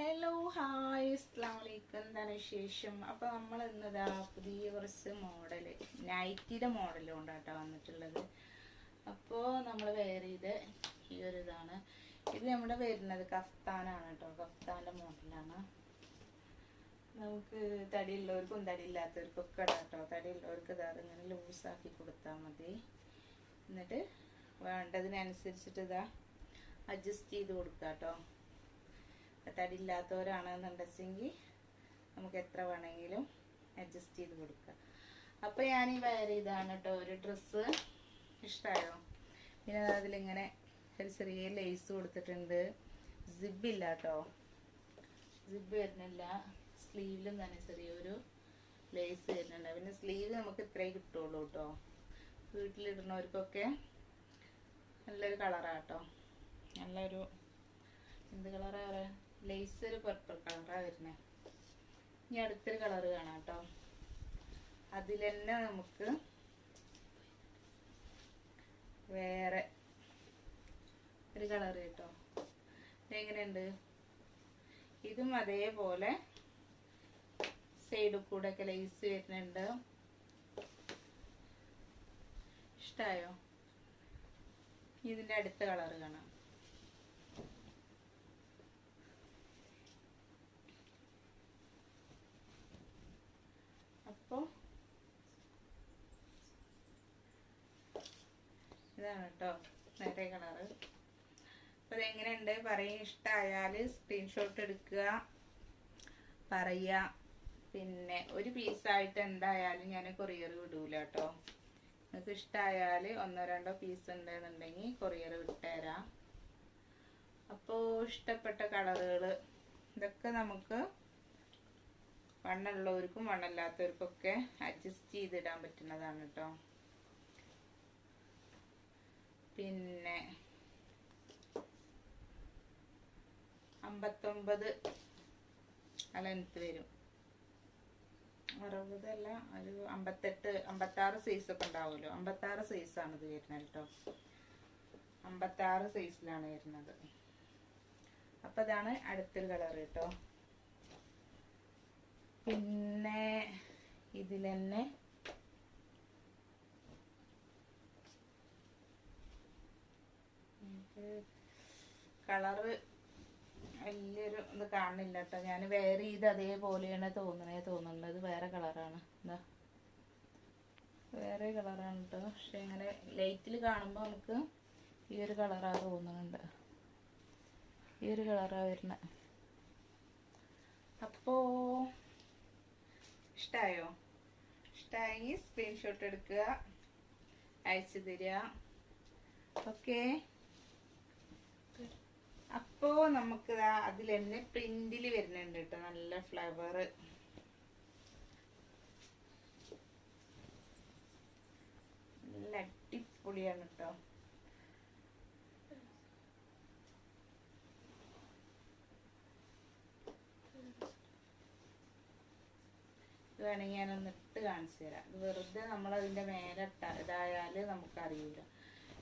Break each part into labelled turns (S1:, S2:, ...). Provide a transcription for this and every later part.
S1: Hello hi അസ്ലാമലൈക്കും എന്താണ് വിശേഷം? അപ്പോൾ നമ്മൾ ഇന്നതാ പുതിയ കുറച്ച് മോഡൽ നൈറ്റിയുടെ മോഡലും കൊണ്ടാട്ടോ വന്നിട്ടുള്ളത്. അപ്പോൾ നമ്മൾ വെയർ ചെയ്ത് ഈ ഒരു ഇതാണ്. ഇത് നമ്മുടെ വരുന്നത് കഫ്താനാണ് കേട്ടോ കഫ്താന്റെ മോഡലാണ് നമുക്ക് തടിയുള്ളവർക്കും തടിയില്ലാത്തവർക്കും ഒക്കെ തടി കേട്ടോ തടിയുള്ളവർക്ക് ഇതാ ഇങ്ങനെ ലൂസാക്കി കൊടുത്താൽ മതി. എന്നിട്ട് വേണ്ടതിനനുസരിച്ചിട്ട് ഇതാ അഡ്ജസ്റ്റ് ചെയ്ത് കൊടുക്കാം കേട്ടോ തടിയില്ലാത്തവരാണെന്നുണ്ടെങ്കിൽ നമുക്ക് എത്ര വേണമെങ്കിലും അഡ്ജസ്റ്റ് ചെയ്ത് കൊടുക്കാം. അപ്പോൾ ഞാൻ ഈ വയർ ഇതാണ് കേട്ടോ ഒരു ഡ്രസ്സ് ഇഷ്ടമായോ പിന്നെ അതിലിങ്ങനെ ഒരു ചെറിയ ലേസ് കൊടുത്തിട്ടുണ്ട്. സിബില്ല കേട്ടോ സിബ് വരുന്നില്ല. സ്ലീവിലും തന്നെ ചെറിയൊരു ലേസ് വരുന്നുണ്ട്. പിന്നെ സ്ലീവ് നമുക്ക് ഇത്രേ കിട്ടുള്ളൂ കേട്ടോ വീട്ടിലിടുന്നവർക്കൊക്കെ നല്ലൊരു കളറാട്ടോ നല്ലൊരു എന്ത് കളറാ പറയാ? ലേസ് ഒരു പർപ്പിൾ കളറാണ് വരുന്നേ. ഇനി അടുത്തൊരു കളറ് കാണാം കേട്ടോ അതിൽ തന്നെ നമുക്ക് വേറെ ഒരു കളർ കേട്ടോ. എങ്ങനെയുണ്ട്? ഇതും അതേപോലെ സൈഡിൽ കൂടെ ഒക്കെ ലൈസ് വരുന്നുണ്ട്. ഇഷ്ടായോ? ഇതിന്റെ അടുത്ത കളർ കാണാം. അപ്പോൾ ഇതാണ് കേട്ടോ നേരെ കളറ്. അപ്പോൾ ഇതെങ്ങനെയുണ്ട്? പറയും. ഇഷ്ടമായാൽ സ്ക്രീൻഷോട്ട് എടുക്കുക പറയുക. പിന്നെ ഒരു പീസായിട്ട് എന്തായാലും ഞാൻ കൊറിയർ വിടൂല കേട്ടോ നിങ്ങൾക്ക് ഇഷ്ടമായാൽ ഒന്നോ രണ്ടോ പീസ് ഉണ്ടെന്നുണ്ടെങ്കിൽ കൊറിയർ വിട്ടുതരാം. അപ്പോൾ ഇഷ്ടപ്പെട്ട കളറുകൾ ഇതൊക്കെ നമുക്ക് വണ്ണുള്ളവർക്കും വണ്ണല്ലാത്തവർക്കൊക്കെ അഡ്ജസ്റ്റ് ചെയ്തിടാൻ പറ്റുന്നതാണ് കേട്ടോ പിന്നെ അമ്പത്തൊമ്പത് ലെങ്ത് വരും. അറുപതല്ല ഒരു അമ്പത്തെട്ട് അമ്പത്താറ് ഒക്കെ ഉണ്ടാവുമല്ലോ. അമ്പത്താറ് സൈസാണ് ഇത് വരുന്നത് കേട്ടോ അമ്പത്താറ് സൈസിലാണ് വരുന്നത്. അപ്പം ഇതാണ് അടുത്തൊരു കളർ കേട്ടോ പിന്നെ ഇതിൽ തന്നെ കളറ് വലിയൊരു ഇത് കാണുന്നില്ല കേട്ടോ. ഞാൻ വേറെ ഇത് അതേപോലെയാണ് തോന്നണേ തോന്നുന്നത്. വേറെ കളറാണ്. എന്താ വേറെ കളറാണ് കേട്ടോ. പക്ഷെ ഇങ്ങനെ ലൈറ്റിൽ കാണുമ്പോൾ നമുക്ക് ഈ ഒരു കളറാണ് തോന്നുന്നുണ്ട് ഈ ഒരു കളറാണ് വരുന്നത് അപ്പോൾ ഇഷ്ടമായോ ഇഷ്ടമായി സ്ക്രീൻഷോട്ട് എടുക്കുക. അയച്ചു തരിക. ഓക്കെ അപ്പോൾ നമുക്ക് അതിൽ തന്നെ പ്രിന്റിൽ വരുന്നുണ്ട് കേട്ടോ. നല്ല ഫ്ലവർ നല്ല അടിപൊളിയാണ് കേട്ടോ. ഇത് വേണമെങ്കിൽ ഞാനൊന്ന് ഇട്ട് കാണിച്ചു തരാം. ഇത് വെറുതെ നമ്മൾ അതിന്റെ മേലെ ഇട്ട ഇതായാൽ നമുക്കറിയില്ല.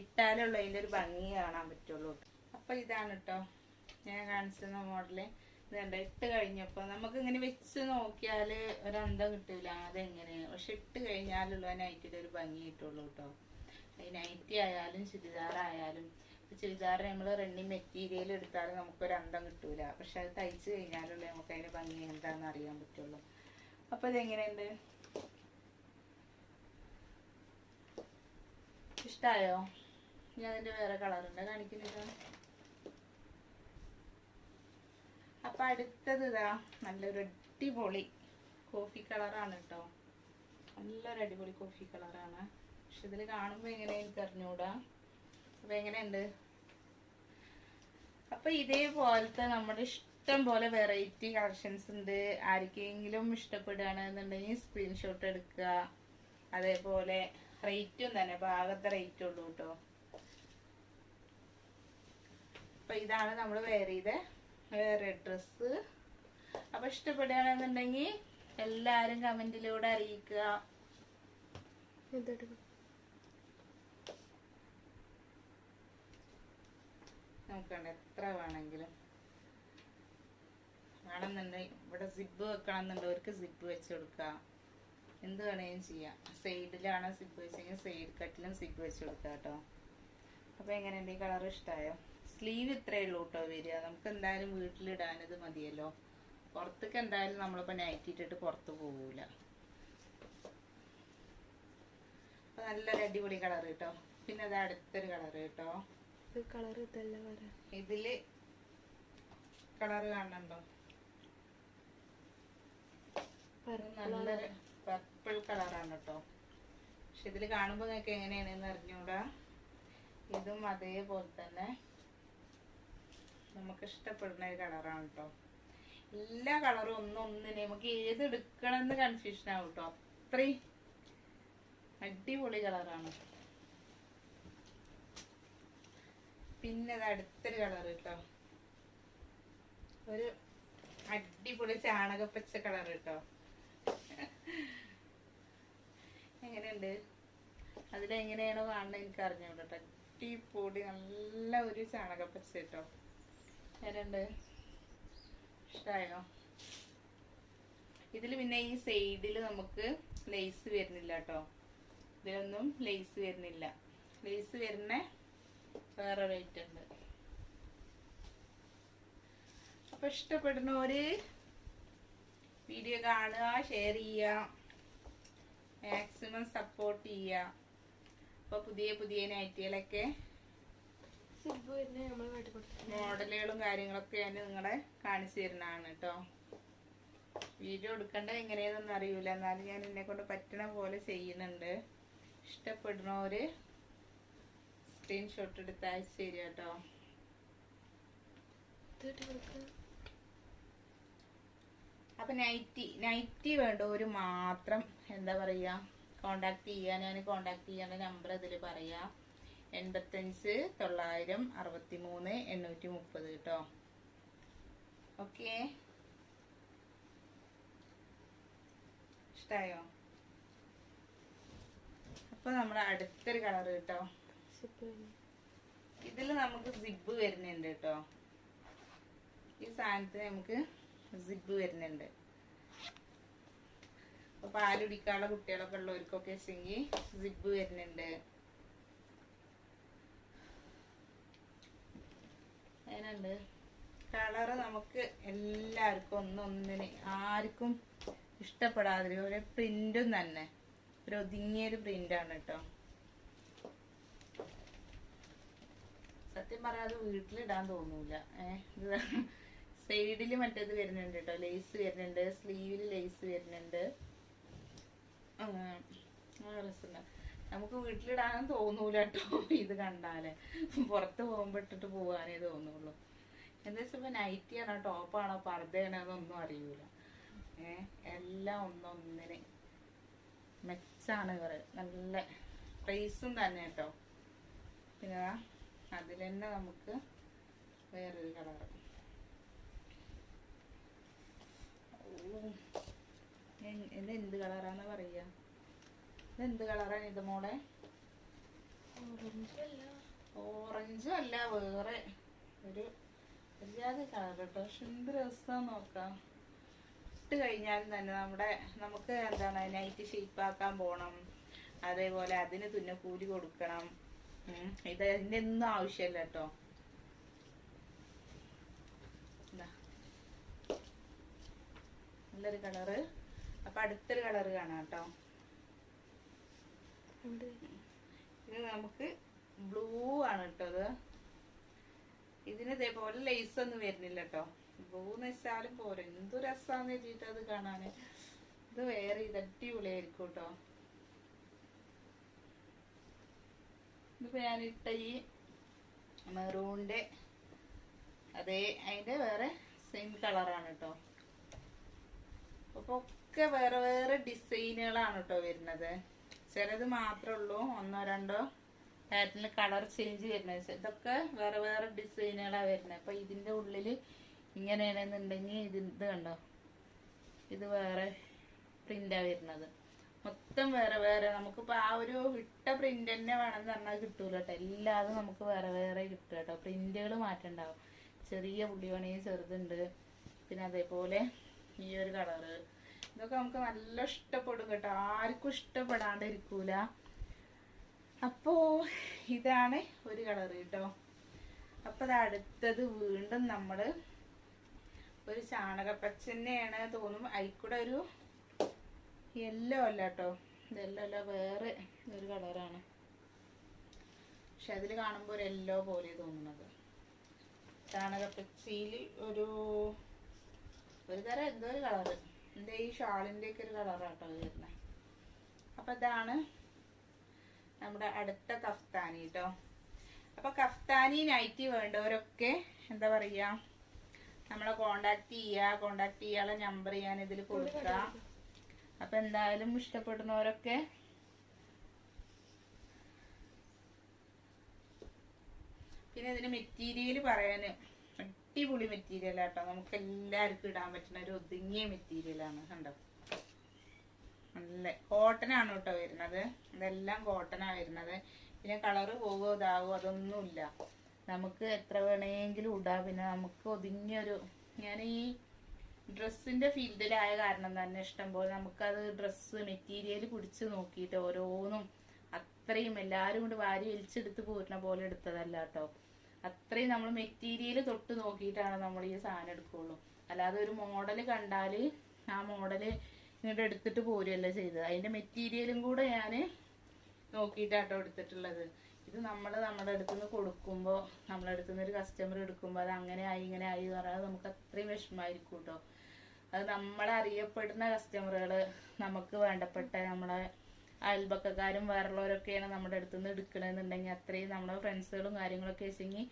S1: ഇട്ടാലുള്ള അതിന്റെ ഒരു ഭംഗി കാണാൻ പറ്റുള്ളൂ. അപ്പോൾ ഇതാണ് കേട്ടോ ഞാൻ കാണിച്ചിരുന്ന മോഡൽ ഇത് ഇട്ട് കഴിഞ്ഞപ്പോൾ നമുക്ക് ഇങ്ങനെ വെച്ച് നോക്കിയാൽ ഒരന്തം കിട്ടില്ല അതെങ്ങനെയാണ് പക്ഷെ ഇട്ട് കഴിഞ്ഞാലുള്ള നൈറ്റിയുടെ ഒരു ഭംഗി കിട്ടുള്ളൂ കേട്ടോ നൈറ്റി ആയാലും ചുരിദാറായാലും ചുരിദാർ നമ്മൾ റണ്ണിങ് മെറ്റീരിയൽ എടുത്താലും നമുക്കൊരു അന്തം കിട്ടൂല. പക്ഷെ അത് തയ്ച്ചു കഴിഞ്ഞാലുള്ള നമുക്ക് അതിന്റെ ഭംഗി എന്താണെന്ന് അറിയാൻ പറ്റുള്ളൂ. അപ്പോൾ ഇതെങ്ങനെയുണ്ട്? ഇഷ്ടമായോ ഇനി അതിന്റെ വേറെ കളറുണ്ട് കാണിക്കുന്നില്ല. അപ്പം അടുത്തത് ഇതാ നല്ലൊരു അടിപൊളി കോഫി കളറാണ് കേട്ടോ നല്ലൊരു അടിപൊളി കോഫി കളറാണ് പക്ഷെ ഇതിൽ കാണുമ്പോൾ എങ്ങനെ എനിക്ക് അറിഞ്ഞൂടാ. അപ്പം എങ്ങനെയുണ്ട്? അപ്പം ഇതേപോലത്തെ നമ്മുടെ പോലെ വെറൈറ്റി കളക്ഷൻസ് ഉണ്ട്. ആർക്കെങ്കിലും ഇഷ്ടപ്പെടുകയാണെന്നുണ്ടെങ്കിൽ സ്ക്രീൻഷോട്ട് എടുക്കുക. അതേപോലെ റേറ്റും തന്നെ ഭാഗത്തെ റേറ്റ് ഉള്ളൂ കേട്ടോ അപ്പൊ ഇതാണ് നമ്മൾ വെയർ ചെയ്ത വേറെ ഡ്രസ്സ് അപ്പൊ ഇഷ്ടപ്പെടുകയാണെന്നുണ്ടെങ്കിൽ എല്ലാരും കമന്റിലൂടെ അറിയിക്കുക. നമുക്കുണ്ട് എത്ര വേണമെങ്കിലും. വേണമെന്നുണ്ടെങ്കിൽ ഇവിടെ സിബ് വെക്കണം സിബ്ബ് സിബ് വെച്ച് കൊടുക്കാം. എന്ത് വേണമെങ്കിലും ചെയ്യാം. സൈഡിലാണ് സിബ് വെച്ചെങ്കിൽ സൈഡ് കട്ടിലും സിബ് വെച്ച് കൊടുക്കാം കേട്ടോ. അപ്പോൾ എങ്ങനെയുണ്ട്? ഈ കളർ ഇഷ്ടമായോ സ്ലീവ് ഇത്രയേ ഉള്ളൂ കേട്ടോ വരിക. നമുക്ക് എന്തായാലും വീട്ടിൽ ഇത് മതിയല്ലോ. പുറത്തേക്ക് എന്തായാലും നമ്മളിപ്പോൾ നൈറ്റിട്ടിട്ട് പുറത്ത് പോവൂല. അപ്പോൾ നല്ലൊരു അടിപൊളി കളർ കേട്ടോ. പിന്നെ അത് അടുത്തൊരു കളർ കേട്ടോ.
S2: കളർ ഇതല്ല
S1: ഇതിൽ കളർ കാണുന്നുണ്ടോ? നല്ലൊരു പർപ്പിൾ കളറാണ് കേട്ടോ. പക്ഷെ ഇതിൽ കാണുമ്പോൾ നിങ്ങൾക്ക് എങ്ങനെയാണെന്ന് അറിഞ്ഞൂടാ. ഇതും അതേപോലെ തന്നെ നമുക്ക് ഇഷ്ടപ്പെടുന്ന ഒരു കളറാണ് കേട്ടോ. എല്ലാ കളറും ഒന്നും ഒന്നിനെ നമുക്ക് ഏത് എടുക്കണമെന്ന് കൺഫ്യൂഷൻ ആവും കേട്ടോ. അത്രയും അടിപൊളി കളറാണ്. പിന്നെ ഇത് അടുത്തൊരു കളർ കേട്ടോ. ഒരു അടിപൊളി ചാണകപ്പച്ച കളർ കേട്ടോ. എങ്ങനെയുണ്ട്? അതിലെങ്ങനെയാണോ കാണുന്നത് എനിക്ക് അറിഞ്ഞൂടോ കേട്ടോ അടിപൊളി നല്ല ഒരു ചാണകപ്പച്ച കേട്ടോ എങ്ങനെയുണ്ട്? ഇഷ്ടമായോ ഇതിൽ പിന്നെ ഈ സൈഡിൽ നമുക്ക് ലേസ് വരുന്നില്ല കേട്ടോ ഇതിലൊന്നും ലേസ് വരുന്നില്ല. ലേസ് വരുന്ന വേറെ റേറ്റ് ഉണ്ട്. അപ്പൊ ഇഷ്ടപ്പെടുന്നവര് വീഡിയോ കാണുക ഷെയർ ചെയ്യുക. മാക്സിമം സപ്പോർട്ട് ചെയ്യുക. അപ്പൊ പുതിയ പുതിയ നൈറ്റികളൊക്കെ മോഡലുകളും കാര്യങ്ങളൊക്കെ ഞാൻ നിങ്ങളെ കാണിച്ചു തരുന്നതാണ് കേട്ടോ. വീഡിയോ എടുക്കേണ്ടത് എങ്ങനെയാണെന്നൊന്നും അറിയൂല. എന്നാലും ഞാൻ എന്നെ കൊണ്ട് പറ്റണ പോലെ ചെയ്യുന്നുണ്ട്. ഇഷ്ടപ്പെടുന്നവര് സ്ക്രീൻഷോട്ട് എടുത്ത് അയച്ചു തരിക കേട്ടോ. അപ്പൊ നൈറ്റി നൈറ്റി വേണ്ട ഒരു മാത്രം എന്താ പറയാ കോണ്ടാക്ട് ചെയ്യാൻ ഞാൻ കോണ്ടാക്ട് ചെയ്യാൻ നമ്പർ ഇതിൽ പറയാം. എൺപത്തഞ്ച് തൊള്ളായിരം അറുപത്തി മൂന്ന് എണ്ണൂറ്റി മുപ്പത് കേട്ടോ. ഓക്കെ ഇഷ്ടായോ? അപ്പൊ നമ്മുടെ അടുത്തൊരു കളർ കേട്ടോ. ഇതിൽ നമുക്ക് സിബ് വരുന്നുണ്ട് കേട്ടോ. ഈ സാധനത്തിന് നമുക്ക് സിബ് വരുന്നുണ്ട്. അപ്പൊ പാൽ കുടിക്കാനുള്ള കുട്ടികളൊക്കെ ഉള്ളവർക്കൊക്കെ വെച്ചെങ്കിൽ സിബ് വരുന്നുണ്ട്. അതിനുണ്ട് കളറ് നമുക്ക് എല്ലാവർക്കും ഒന്നൊന്നിന് ആർക്കും ഇഷ്ടപ്പെടാതെ ഒരു പ്രിന്റും തന്നെ. ഒരു ഒതുങ്ങിയൊരു പ്രിന്റാണ് കേട്ടോ സത്യം പറയാതെ വീട്ടിലിടാൻ തോന്നൂല. ഏഹ്? സൈഡിൽ മറ്റേത് വരുന്നുണ്ട് കേട്ടോ ലേസ് വരുന്നുണ്ട്. സ്ലീവിൽ ലേസ് വരുന്നുണ്ട്. നമുക്ക് വീട്ടിലിടാനും തോന്നൂല കേട്ടോ ഇത് കണ്ടാൽ. പുറത്ത് പോകുമ്പോ ഇട്ടിട്ട് പോകാനേ തോന്നുള്ളൂ. എന്താ വെച്ചാൽ നൈറ്റി ആണോ. ടോപ്പാണോ പർദ്ദയാണോ എന്നൊന്നും അറിയൂല. ഏ എല്ലാം ഒന്നൊന്നിന്. മെച്ചാണ് ഇവർ നല്ല പ്രൈസും തന്നെ കേട്ടോ പിന്നെ അതിൽ നമുക്ക് വേറൊരു കളർ ഇത് എന്ത് കളറാന്ന് പറയാ ഇത് എന്ത് കളറാണ് ഇത് മോളെ?
S2: ഓറഞ്ച് അല്ല.
S1: വേറെ. ഒരു വല്ലാതെ കളർ കേട്ടോ പക്ഷെ എന്ത് രസം നോക്കാം. ഇട്ട് കഴിഞ്ഞാൽ തന്നെ നമ്മുടെ നമുക്ക് എന്താണ് നൈറ്റ് ഷേപ്പാക്കാൻ പോണം. അതേപോലെ അതിന് തുന്ന കൂലി കൊടുക്കണം. ഇത് അതിന്റെ ഒന്നും ആവശ്യമില്ല കേട്ടോ. നല്ലൊരു കളറ്. അപ്പൊ അടുത്തൊരു കളറ് കാണാം കേട്ടോ ഇത് നമുക്ക് ബ്ലൂ ആണ് കേട്ടോ ഇത് ഇതിന് ഇതേപോലെ ലേസ് ഒന്നും വരുന്നില്ല കേട്ടോ. ബ്ലൂ എന്ന് വെച്ചാലും പോരെ. എന്തു രസാന്ന് വെച്ചിട്ട് അത് കാണാന്. ഇത് വേറെ ഇത് അടിപൊളിയായിരിക്കും കേട്ടോ. ഇതിപ്പോ ഞാനിട്ട ഈ മെറൂണിന്റെ അതേ അതിന്റെ വേറെ സെയിം കളറാണ് കേട്ടോ. അപ്പൊ ഒക്കെ വേറെ വേറെ ഡിസൈനുകളാണ് കേട്ടോ വരുന്നത്. ചിലത് മാത്രമേ ഉള്ളൂ. ഒന്നോ രണ്ടോ പാറ്റേണിൽ കളർ ചേഞ്ച് വരുന്നത്. ഇതൊക്കെ വേറെ വേറെ ഡിസൈനുകളാണ് വരുന്നത്. അപ്പൊ ഇതിന്റെ ഉള്ളിൽ ഇങ്ങനെയാണെന്നുണ്ടെങ്കിൽ ഇത് ഇത് കണ്ടോ? ഇത് വേറെ പ്രിന്റാ വരുന്നത്. മൊത്തം വേറെ വേറെ. നമുക്കിപ്പോ ആ ഒരു ഇട്ട പ്രിന്റ് തന്നെ വേണമെന്ന് പറഞ്ഞാൽ കിട്ടൂല കേട്ടോ. എല്ലാതും നമുക്ക് വേറെ വേറെ കിട്ടും കേട്ടോ. പ്രിന്റുകൾ മാറ്റണ്ടാവും. ചെറിയ പുള്ളി വേണമെങ്കിൽ ചെറുതുണ്ട്. പിന്നെ അതേപോലെ ഈ ഒരു കളറ് ഇതൊക്കെ നമുക്ക് നല്ല ഇഷ്ടപ്പെടും കേട്ടോ. ആർക്കും ഇഷ്ടപ്പെടാണ്ട് ഇരിക്കൂല അപ്പോ ഇതാണ് ഒരു കളർ കേട്ടോ. അപ്പൊ അടുത്തത് വീണ്ടും നമ്മൾ ഒരു ചാണകപ്പച്ച തന്നെയാണ് തോന്നും. അതിൽക്കൂടെ ഒരു യെല്ലോ അല്ല കേട്ടോ. ഇതെല്ലോ അല്ല വേറെ ഒരു കളറാണ് പക്ഷെ അതിൽ കാണുമ്പോൾ ഒരു യെല്ലോ പോലെ തോന്നുന്നത്. ചാണകപ്പച്ചയിൽ ഒരു ഒരു തരം എന്തോ ഒരു കളറ് എന്റെ ഈ ഷാളിന്റെ ഒക്കെ ഒരു കളറാട്ടോ വരുന്നത് അപ്പൊ ഇതാണ് നമ്മുടെ അടുത്ത കഫ്താനി കേട്ടോ അപ്പൊ കഫ്താനി നൈറ്റി വേണ്ടവരൊക്കെ എന്താ പറയാ നമ്മളെ കോണ്ടാക്ട് ചെയ്യുക കോണ്ടാക്ട് ചെയ്യാനുള്ള നമ്പർ ഞാൻ ഇതിൽ കൊടുക്കാം. അപ്പൊ എന്തായാലും ഇഷ്ടപ്പെടുന്നവരൊക്കെ പിന്നെ ഇതിന് മെറ്റീരിയൽ പറയാന്. അടിപൊളി മെറ്റീരിയൽ ആട്ടോ. നമുക്ക് എല്ലാവർക്കും ഇടാൻ പറ്റുന്ന ഒരു ഒതുങ്ങിയ മെറ്റീരിയലാണ് കണ്ടോ? നല്ല കോട്ടൺ ആണ് കേട്ടോ വരുന്നത്. ഇതെല്ലാം കോട്ടനാ വരുന്നത്. പിന്നെ കളറ് പോവോ ഇതാവോ അതൊന്നുമില്ല. നമുക്ക് എത്ര വേണമെങ്കിലും ഇടാം. പിന്നെ നമുക്ക് ഒതുങ്ങിയൊരു ഞാൻ ഈ ഡ്രസ്സിന്റെ ഫീൽഡിലായ കാരണം തന്നെ ഇഷ്ടം ഇഷ്ടംപോലെ നമുക്കത് ഡ്രസ്സ് മെറ്റീരിയൽ പിടിച്ച് നോക്കിയിട്ട് ഓരോന്നും അത്രയും എല്ലാവരും കൊണ്ട് വാരി വലിച്ചെടുത്ത് പോരുന്ന പോലെ എടുത്തതല്ല കേട്ടോ. അത്രയും നമ്മൾ മെറ്റീരിയൽ തൊട്ട് നോക്കിയിട്ടാണ് നമ്മൾ ഈ സാധനം എടുക്കുള്ളൂ. അല്ലാതെ ഒരു മോഡൽ കണ്ടാൽ ആ മോഡൽ ഇങ്ങോട്ട് എടുത്തിട്ട് പോരുകയല്ല ചെയ്തത്. അതിന്റെ മെറ്റീരിയലും കൂടെ ഞാൻ നോക്കിയിട്ടാട്ടോ എടുത്തിട്ടുള്ളത്. ഇത് നമ്മൾ നമ്മുടെ അടുത്ത് കൊടുക്കുമ്പോൾ നമ്മുടെ അടുത്ത് ഒരു കസ്റ്റമർ എടുക്കുമ്പോൾ അത് അങ്ങനെ ആയി ഇങ്ങനെ ആയി എന്ന് പറഞ്ഞാൽ നമുക്ക് അത്രയും വിഷമമായിരിക്കും കേട്ടോ അത് നമ്മളെ അറിയപ്പെടുന്ന കസ്റ്റമറുകൾ നമുക്ക് വേണ്ടപ്പെട്ട നമ്മളെ അയൽപക്കക്കാരും വേറുള്ളവരൊക്കെയാണ് നമ്മുടെ അടുത്ത് നിന്ന് എടുക്കണമെന്നുണ്ടെങ്കിൽ അത്രയും നമ്മുടെ ഫ്രണ്ട്സുകളും കാര്യങ്ങളൊക്കെ വെച്ചെങ്കിൽ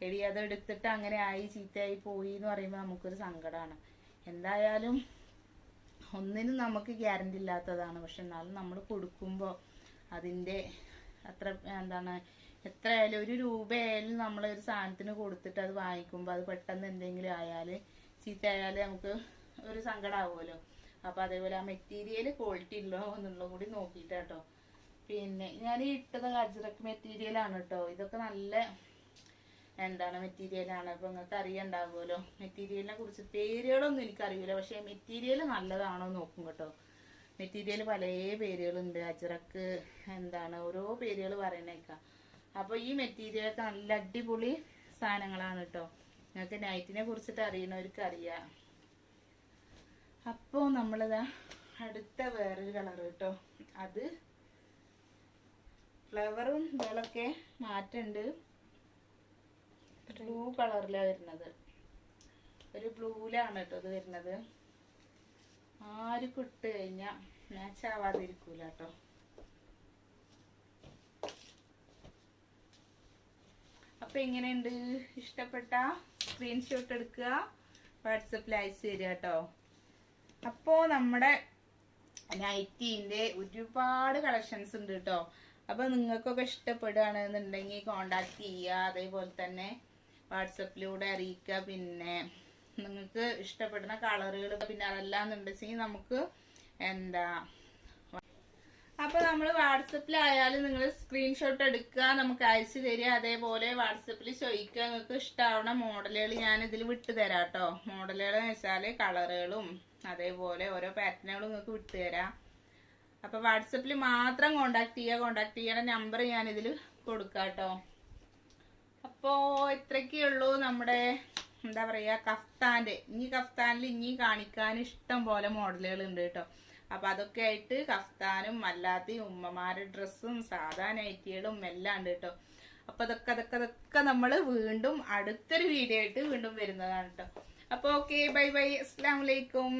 S1: എടി അത് എടുത്തിട്ട് അങ്ങനെ ആയി ചീത്തയായി പോയി എന്ന് പറയുമ്പോൾ നമുക്കൊരു സങ്കടമാണ് എന്തായാലും ഒന്നിനും നമുക്ക് ഗ്യാരണ്ടി ഇല്ലാത്തതാണ്. പക്ഷെ എന്നാലും നമ്മൾ കൊടുക്കുമ്പോൾ അതിന്റെ അത്ര എന്താണ് എത്ര ആയാലും ഒരു രൂപയായാലും നമ്മൾ ഒരു സാധനത്തിന് കൊടുത്തിട്ട് അത് വാങ്ങിക്കുമ്പോൾ അത് പെട്ടെന്ന് എന്തെങ്കിലും ആയാൽ ചീത്ത ആയാൽ നമുക്ക് ഒരു സങ്കടമാവുമല്ലോ അപ്പോൾ അതേപോലെ ആ മെറ്റീരിയൽ ക്വാളിറ്റി ഉണ്ടോ എന്നുള്ളത് കൂടി നോക്കിയിട്ടാട്ടോ പിന്നെ ഞാൻ ഈ ഇട്ടത് അജ്രക് മെറ്റീരിയലാണ് കേട്ടോ ഇതൊക്കെ നല്ല എന്താണ് മെറ്റീരിയലാണ് ഇപ്പൊ നിങ്ങൾക്ക് അറിയണ്ടാവുമല്ലോ. മെറ്റീരിയലിനെ കുറിച്ച് പേരുകളൊന്നും എനിക്കറിയില്ല പക്ഷെ മെറ്റീരിയൽ നല്ലതാണോ നോക്കും കേട്ടോ. മെറ്റീരിയൽ പല പേരുകളുണ്ട്. അജ്രക്ക് എന്താണ് ഓരോ പേരുകൾ പറയണേക്കാം അപ്പൊ ഈ മെറ്റീരിയലൊക്കെ നല്ല അടിപൊളി സാധനങ്ങളാണ് കേട്ടോ നിങ്ങൾക്ക് നൈറ്റിനെ കുറിച്ചിട്ട് അറിയണവർക്ക് അറിയാം അപ്പോ നമ്മളിതാ അടുത്ത വേറൊരു കളർ കേട്ടോ. അത് ഫ്ലവറും ഇതൊക്കെ മാറ്റുണ്ട്. ബ്ലൂ കളറിലാണ് വരുന്നത്. ഒരു ബ്ലൂലാണ് കേട്ടോ ഇത് വരുന്നത്. ആർക്കും ഇട്ട് കഴിഞ്ഞാൽ മാച്ച് ആവാതിരിക്കൂല കേട്ടോ. അപ്പൊ എങ്ങനെയുണ്ട്? ഇഷ്ടപ്പെട്ട സ്ക്രീൻഷോട്ട് എടുക്കുക. വാട്സപ്പിൽ അയച്ചു തരിക കേട്ടോ. അപ്പോ നമ്മുടെ നൈറ്റീന്റെ ഒരുപാട് കളക്ഷൻസ് ഉണ്ട് കേട്ടോ അപ്പൊ നിങ്ങൾക്കൊക്കെ ഇഷ്ടപ്പെടുകയാണെന്നുണ്ടെങ്കിൽ കോണ്ടാക്ട് ചെയ്യുക അതേപോലെ തന്നെ വാട്സപ്പിലൂടെ അറിയിക്കുക. പിന്നെ നിങ്ങൾക്ക് ഇഷ്ടപ്പെടുന്ന കളറുകൾ പിന്നെ അതെല്ലാം അതല്ലാന്നുണ്ടെങ്കിൽ നമുക്ക് എന്താ അപ്പൊ നമ്മൾ വാട്സപ്പിലായാലും നിങ്ങൾ സ്ക്രീൻഷോട്ട് എടുക്കുക നമുക്ക് അയച്ചു തരിക. അതേപോലെ വാട്സപ്പിൽ ചോദിക്കുക നിങ്ങൾക്ക് ഇഷ്ടാവുന്ന മോഡലുകൾ ഞാൻ ഇതിൽ വിട്ടു തരാം കേട്ടോ മോഡലുകൾ എന്ന് വെച്ചാൽ കളറുകളും അതേപോലെ ഓരോ പാറ്റേണുകളും നിങ്ങൾക്ക് വിട്ടുതരാം അപ്പോൾ അപ്പൊ വാട്സപ്പിൽ മാത്രം കോണ്ടാക്ട് ചെയ്യുക കോണ്ടാക്ട് ചെയ്യണ നമ്പർ ഞാൻ ഇതിൽ കൊടുക്കാം കേട്ടോ അപ്പോൾ ഇത്രയൊക്കെ ഉള്ളൂ നമ്മുടെ എന്താ പറയുക കഫ്താന്റെ. ഇനി കഫ്താനിൽ ഇനി കാണിക്കാൻ ഇഷ്ടം പോലെ മോഡലുകൾ ഉണ്ട് കേട്ടോ. അപ്പം അതൊക്കെ ആയിട്ട് കഫ്താനും അല്ലാത്ത ഉമ്മമാരുടെ ഡ്രസ്സും സാധാ നൈറ്റികളും എല്ലാം ഉണ്ട് കേട്ടോ. അപ്പൊ അതൊക്കെ അതൊക്കെ അതൊക്കെ നമ്മൾ വീണ്ടും അടുത്തൊരു വീഡിയോ ആയിട്ട് വീണ്ടും വരുന്നതാണ് കേട്ടോ. അപ്പൊ ഓക്കെ ബൈ ബൈ അസ്സാം വലൈക്കും